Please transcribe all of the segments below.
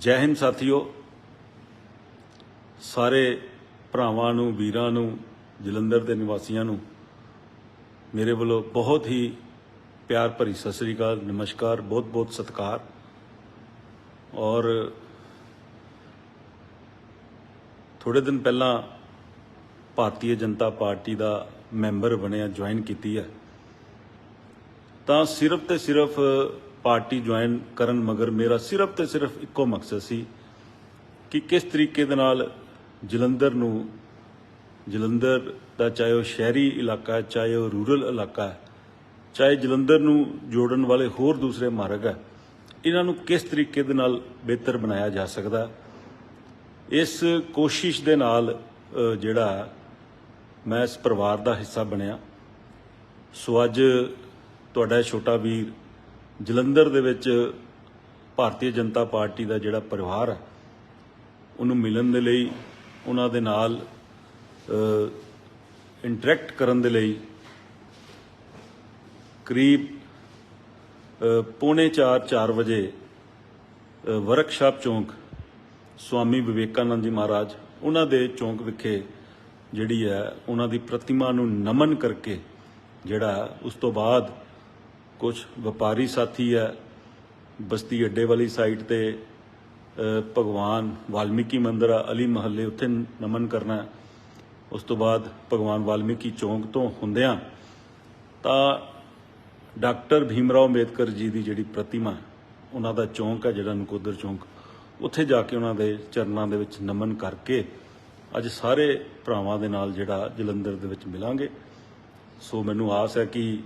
ਜੈ ਹਿੰਦ ਸਾਥੀਓ। ਸਾਰੇ ਭਰਾਵਾਂ ਨੂੰ, ਵੀਰਾਂ ਨੂੰ, ਜਲੰਧਰ ਦੇ ਨਿਵਾਸੀਆਂ ਨੂੰ ਮੇਰੇ ਵੱਲੋਂ ਬਹੁਤ ਹੀ ਪਿਆਰ ਭਰੀ ਸਤਿ ਸ੍ਰੀ ਅਕਾਲ, ਨਮਸਕਾਰ ਬਹੁਤ ਬਹੁਤ ਸਤਿਕਾਰ। ਔਰ ਥੋੜੇ ਦਿਨ ਪਹਿਲਾਂ ਭਾਰਤੀ ਜਨਤਾ ਪਾਰਟੀ ਦਾ ਮੈਂਬਰ ਬਣਿਆ, ਜੁਆਇਨ ਕੀਤੀ ਹੈ। ਤਾਂ ਸਿਰਫ ਤੇ ਸਿਰਫ ਪਾਰਟੀ ਜੁਆਇਨ ਕਰਨ ਮਗਰ ਮੇਰਾ ਸਿਰਫ ਤੇ ਸਿਰਫ ਇੱਕੋ ਮਕਸਦ ਸੀ ਕਿ ਕਿਸ ਤਰੀਕੇ ਦੇ ਨਾਲ ਜਲੰਧਰ ਨੂੰ, ਜਲੰਧਰ ਦਾ ਚਾਹੇ ਉਹ ਸ਼ਹਿਰੀ ਇਲਾਕਾ ਹੈ ਚਾਹੇ ਉਹ ਰੂਰਲ ਇਲਾਕਾ ਹੈ ਚਾਹੇ ਜਲੰਧਰ ਨੂੰ ਜੋੜਨ ਵਾਲੇ ਹੋਰ ਦੂਸਰੇ ਮਾਰਗ ਹੈ ਇਹਨਾਂ ਨੂੰ ਕਿਸ ਤਰੀਕੇ ਦੇ ਨਾਲ ਬਿਹਤਰ ਬਣਾਇਆ ਜਾ ਸਕਦਾ? ਇਸ ਕੋਸ਼ਿਸ਼ ਦੇ ਨਾਲ ਜਿਹੜਾ ਮੈਂ ਇਸ ਪਰਿਵਾਰ ਦਾ ਹਿੱਸਾ ਬਣਿਆ। ਸੋ ਅੱਜ ਤੁਹਾਡਾ ਛੋਟਾ ਵੀਰ ਜਲੰਧਰ ਦੇ ਵਿੱਚ ਭਾਰਤੀ ਜਨਤਾ ਪਾਰਟੀ ਦਾ ਜਿਹੜਾ ਪਰਿਵਾਰ ਹੈ, ਉਹਨੂੰ ਮਿਲਣ ਦੇ ਲਈ, ਉਹਨਾਂ ਦੇ ਨਾਲ ਇੰਟਰੈਕਟ ਕਰਨ ਦੇ ਲਈ ਕਰੀਬ ਪੌਣੇ 4 4 ਵਜੇ ਵਰਕਸ਼ਾਪ ਚੌਂਕ ਸਵਾਮੀ ਵਿਵੇਕਾਨੰਦ ਜੀ ਮਹਾਰਾਜ, ਉਹਨਾਂ ਦੇ ਚੌਂਕ ਵਿਖੇ ਜਿਹੜੀ ਹੈ, ਉਹਨਾਂ ਦੀ ਪ੍ਰਤਿਮਾ ਨੂੰ ਨਮਨ ਕਰਕੇ ਜਿਹੜਾ ਉਸ ਤੋਂ ਬਾਅਦ ਕੁਝ ਵਪਾਰੀ ਸਾਥੀ ਹੈ ਬਸਤੀ ਅੱਡੇ ਵਾਲੀ ਸਾਈਡ ਤੇ ਭਗਵਾਨ ਵਾਲਮੀਕੀ ਮੰਦਿਰ ਆ ਅਲੀ ਮਹੱਲੇ ਉੱਥੇ ਨਮਨ ਕਰਨਾ ਉਸ ਤੋਂ ਬਾਅਦ ਭਗਵਾਨ ਵਾਲਮੀਕੀ ਚੌਂਕ ਤੋਂ ਹੁੰਦਿਆਂ ਤਾਂ ਡਾਕਟਰ ਭੀਮਰਾਓ ਅੰਬੇਦਕਰ ਜੀ ਦੀ ਜਿਹੜੀ ਪ੍ਰਤਿਮਾ ਹੈ, ਉਹਨਾਂ ਦਾ ਚੌਂਕ ਹੈ ਜਿਹੜਾ ਨਕੋਦਰ ਚੌਂਕ। ਉੱਥੇ ਜਾ ਕੇ ਉਹਨਾਂ ਦੇ ਚਰਨਾਂ ਦੇ ਵਿੱਚ ਨਮਨ ਕਰਕੇ ਅੱਜ ਸਾਰੇ ਭਰਾਵਾਂ ਦੇ ਨਾਲ ਜਿਹੜਾ ਜਲੰਧਰ ਦੇ ਵਿੱਚ ਮਿਲਾਂਗੇ। ਸੋ ਮੈਨੂੰ ਆਸ ਹੈ ਕਿ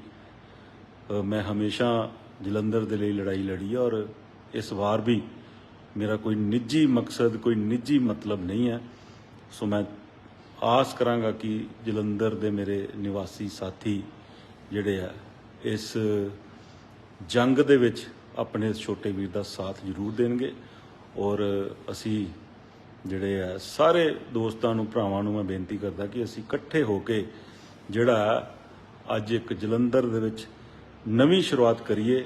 ਮੈਂ ਹਮੇਸ਼ਾ ਜਲੰਧਰ ਦੇ ਲਈ ਲੜਾਈ ਲੜੀ ਹੈ ਔਰ ਇਸ ਵਾਰ ਵੀ ਮੇਰਾ ਕੋਈ ਨਿੱਜੀ ਮਕਸਦ, ਕੋਈ ਨਿੱਜੀ ਮਤਲਬ ਨਹੀਂ ਹੈ। ਸੋ ਮੈਂ ਆਸ ਕਰਾਂਗਾ ਕਿ ਜਲੰਧਰ ਦੇ ਮੇਰੇ ਨਿਵਾਸੀ ਸਾਥੀ ਜਿਹੜੇ ਆ, ਇਸ ਜੰਗ ਦੇ ਵਿੱਚ ਆਪਣੇ ਛੋਟੇ ਵੀਰ ਦਾ ਸਾਥ ਜ਼ਰੂਰ ਦੇਣਗੇ ਔਰ ਅਸੀਂ ਜਿਹੜੇ ਆ, ਸਾਰੇ ਦੋਸਤਾਂ ਨੂੰ, ਭਰਾਵਾਂ ਨੂੰ ਮੈਂ ਬੇਨਤੀ ਕਰਦਾ ਕਿ ਅਸੀਂ ਇਕੱਠੇ ਹੋ ਕੇ ਜਿਹੜਾ ਅੱਜ ਇੱਕ ਜਲੰਧਰ ਦੇ ਵਿੱਚ ਨਵੀਂ ਸ਼ੁਰੂਆਤ ਕਰੀਏ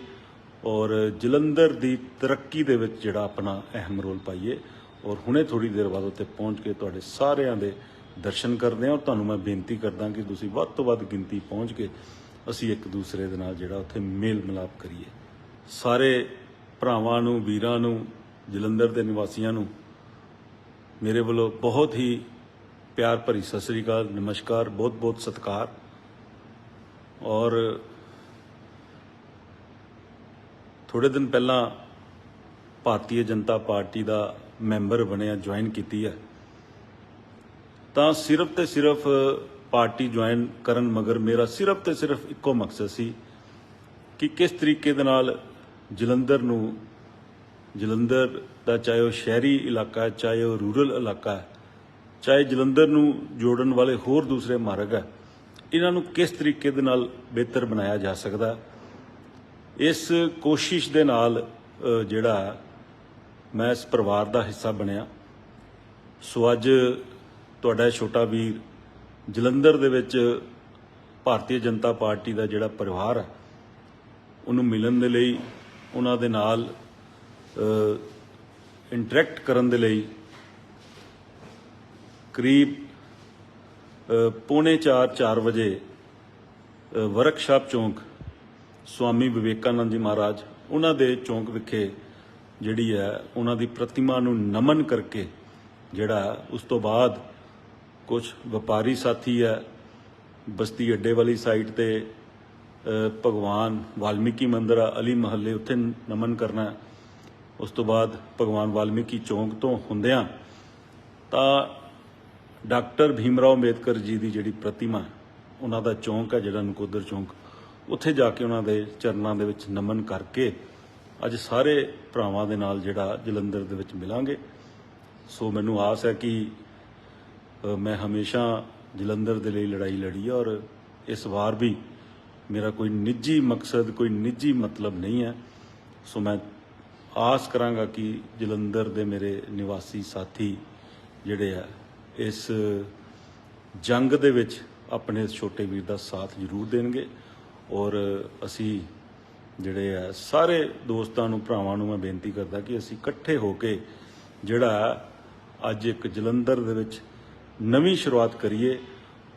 ਔਰ ਜਲੰਧਰ ਦੀ ਤਰੱਕੀ ਦੇ ਵਿੱਚ ਜਿਹੜਾ ਆਪਣਾ ਅਹਿਮ ਰੋਲ ਪਾਈਏ ਔਰ ਹੁਣੇ ਥੋੜੀ ਦੇਰ ਬਾਅਦ ਉੱਥੇ ਪਹੁੰਚ ਕੇ ਤੁਹਾਡੇ ਸਾਰਿਆਂ ਦੇ ਦਰਸ਼ਨ ਕਰਦੇ ਹਾਂ ਔਰ ਤੁਹਾਨੂੰ ਮੈਂ ਬੇਨਤੀ ਕਰਦਾ ਕਿ ਤੁਸੀਂ ਵੱਧ ਤੋਂ ਵੱਧ ਗਿਣਤੀ ਪਹੁੰਚ ਕੇ ਅਸੀਂ ਇੱਕ ਦੂਸਰੇ ਦੇ ਨਾਲ ਜਿਹੜਾ ਉੱਥੇ ਮੇਲ ਮਿਲਾਪ ਕਰੀਏ। ਸਾਰੇ ਭਰਾਵਾਂ ਨੂੰ, ਵੀਰਾਂ ਨੂੰ, ਜਲੰਧਰ ਦੇ ਨਿਵਾਸੀਆਂ ਨੂੰ ਮੇਰੇ ਵੱਲੋਂ ਬਹੁਤ ਹੀ ਪਿਆਰ ਭਰੀ ਸਤਿ ਸ੍ਰੀ ਅਕਾਲ, ਨਮਸਕਾਰ ਬਹੁਤ ਬਹੁਤ ਸਤਿਕਾਰ ਔਰ ਥੋੜੇ ਦਿਨ ਪਹਿਲਾਂ ਭਾਰਤੀ ਜਨਤਾ ਪਾਰਟੀ ਦਾ ਮੈਂਬਰ ਬਣਿਆ, ਜੁਆਇਨ ਕੀਤੀ ਹੈ ਤਾਂ ਸਿਰਫ ਤੇ ਸਿਰਫ ਪਾਰਟੀ ਜੁਆਇਨ ਕਰਨ ਮਗਰ ਮੇਰਾ ਸਿਰਫ ਤੇ ਸਿਰਫ ਇੱਕੋ ਮਕਸਦ ਸੀ ਕਿ ਕਿਸ ਤਰੀਕੇ ਦੇ ਨਾਲ ਜਲੰਧਰ ਨੂੰ, ਜਲੰਧਰ ਦਾ ਚਾਹੇ ਉਹ ਸ਼ਹਿਰੀ ਇਲਾਕਾ ਹੈ ਚਾਹੇ ਉਹ ਰੂਰਲ ਇਲਾਕਾ ਹੈ ਚਾਹੇ ਜਲੰਧਰ ਨੂੰ ਜੋੜਨ ਵਾਲੇ ਹੋਰ ਦੂਸਰੇ ਮਾਰਗ ਹੈ, ਇਹਨਾਂ ਨੂੰ ਕਿਸ ਤਰੀਕੇ ਦੇ ਨਾਲ ਬਿਹਤਰ ਬਣਾਇਆ ਜਾ ਸਕਦਾ ਹੈ। ਇਸ ਕੋਸ਼ਿਸ਼ ਦੇ ਨਾਲ ਜਿਹੜਾ ਮੈਂ ਇਸ ਪਰਿਵਾਰ ਦਾ ਹਿੱਸਾ ਬਣਿਆ। ਸੋ ਅੱਜ ਤੁਹਾਡਾ ਛੋਟਾ ਵੀਰ ਜਲੰਧਰ ਦੇ ਵਿੱਚ ਭਾਰਤੀ ਜਨਤਾ ਪਾਰਟੀ ਦਾ ਜਿਹੜਾ ਪਰਿਵਾਰ ਹੈ, ਉਹਨੂੰ ਮਿਲਣ ਦੇ ਲਈ, ਉਹਨਾਂ ਦੇ ਨਾਲ ਇੰਟਰੈਕਟ ਕਰਨ ਦੇ ਲਈ ਕਰੀਬ ਪੌਣੇ 4 4 ਵਜੇ ਵਰਕਸ਼ਾਪ ਚੌਂਕ ਸਵਾਮੀ ਵਿਵੇਕਾਨੰਦ ਜੀ ਮਹਾਰਾਜ ਉਹਨਾਂ ਦੇ ਚੌਂਕ ਵਿਖੇ ਜਿਹੜੀ ਹੈ ਉਹਨਾਂ ਦੀ ਪ੍ਰਤਿਮਾ ਨੂੰ ਨਮਨ ਕਰਕੇ ਜਿਹੜਾ ਉਸ ਤੋਂ ਬਾਅਦ ਕੁਝ ਵਪਾਰੀ ਸਾਥੀ ਹੈ ਬਸਤੀ ਅੱਡੇ ਵਾਲੀ ਸਾਈਡ ਤੇ ਭਗਵਾਨ ਵਾਲਮੀਕੀ ਮੰਦਿਰ ਆ ਅਲੀ ਮਹੱਲੇ ਉੱਥੇ ਨਮਨ ਕਰਨਾ ਉਸ ਤੋਂ ਬਾਅਦ ਭਗਵਾਨ ਵਾਲਮੀਕੀ ਚੌਂਕ ਤੋਂ ਹੁੰਦਿਆਂ ਤਾਂ ਡਾਕਟਰ ਭੀਮਰਾਓ ਅੰਬੇਦਕਰ ਜੀ ਦੀ ਜਿਹੜੀ ਪ੍ਰਤਿਮਾ ਹੈ, ਉਹਨਾਂ ਦਾ ਚੌਂਕ ਹੈ ਜਿਹੜਾ ਨਕੋਦਰ ਚੌਂਕ। ਉੱਥੇ ਜਾ ਕੇ ਉਹਨਾਂ ਦੇ ਚਰਨਾਂ ਦੇ ਵਿੱਚ ਨਮਨ ਕਰਕੇ ਅੱਜ ਸਾਰੇ ਭਰਾਵਾਂ ਦੇ ਨਾਲ ਜਿਹੜਾ ਜਲੰਧਰ ਦੇ ਵਿੱਚ ਮਿਲਾਂਗੇ। ਸੋ ਮੈਨੂੰ ਆਸ ਹੈ ਕਿ ਮੈਂ ਹਮੇਸ਼ਾ ਜਲੰਧਰ ਦੇ ਲਈ ਲੜਾਈ ਲੜੀ ਹੈ ਔਰ ਇਸ ਵਾਰ ਵੀ ਮੇਰਾ ਕੋਈ ਨਿੱਜੀ ਮਕਸਦ, ਕੋਈ ਨਿੱਜੀ ਮਤਲਬ ਨਹੀਂ ਹੈ। ਸੋ ਮੈਂ ਆਸ ਕਰਾਂਗਾ ਕਿ ਜਲੰਧਰ ਦੇ ਮੇਰੇ ਨਿਵਾਸੀ ਸਾਥੀ ਜਿਹੜੇ ਆ, ਇਸ ਜੰਗ ਦੇ ਵਿੱਚ ਆਪਣੇ ਛੋਟੇ ਵੀਰ ਦਾ ਸਾਥ ਜ਼ਰੂਰ ਦੇਣਗੇ। ਔਰ ਅਸੀਂ ਜਿਹੜੇ ਆ, ਸਾਰੇ ਦੋਸਤਾਂ ਨੂੰ, ਭਰਾਵਾਂ ਨੂੰ ਮੈਂ ਬੇਨਤੀ ਕਰਦਾ ਕਿ ਅਸੀਂ ਇਕੱਠੇ ਹੋ ਕੇ ਜਿਹੜਾ ਅੱਜ ਇੱਕ ਜਲੰਧਰ ਦੇ ਵਿੱਚ ਨਵੀਂ ਸ਼ੁਰੂਆਤ ਕਰੀਏ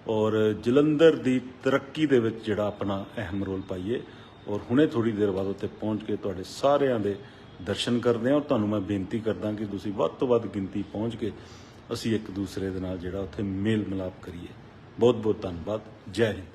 ਔਰ ਜਲੰਧਰ ਦੀ ਤਰੱਕੀ ਦੇ ਵਿੱਚ ਜਿਹੜਾ ਆਪਣਾ ਅਹਿਮ ਰੋਲ ਪਾਈਏ ਔਰ ਹੁਣੇ ਥੋੜੀ ਦੇਰ ਬਾਅਦ ਉੱਥੇ ਪਹੁੰਚ ਕੇ ਤੁਹਾਡੇ ਸਾਰਿਆਂ ਦੇ ਦਰਸ਼ਨ ਕਰਦੇ ਹਾਂ ਔਰ ਤੁਹਾਨੂੰ ਮੈਂ ਬੇਨਤੀ ਕਰਦਾ ਕਿ ਤੁਸੀਂ ਵੱਧ ਤੋਂ ਵੱਧ ਗਿਣਤੀ ਪਹੁੰਚ ਕੇ ਅਸੀਂ ਇੱਕ ਦੂਸਰੇ ਦੇ ਨਾਲ ਜਿਹੜਾ ਉੱਥੇ ਮੇਲ ਮਿਲਾਪ ਕਰੀਏ। ਬਹੁਤ ਬਹੁਤ ਧੰਨਵਾਦ। ਜੈ ਹਿੰਦ।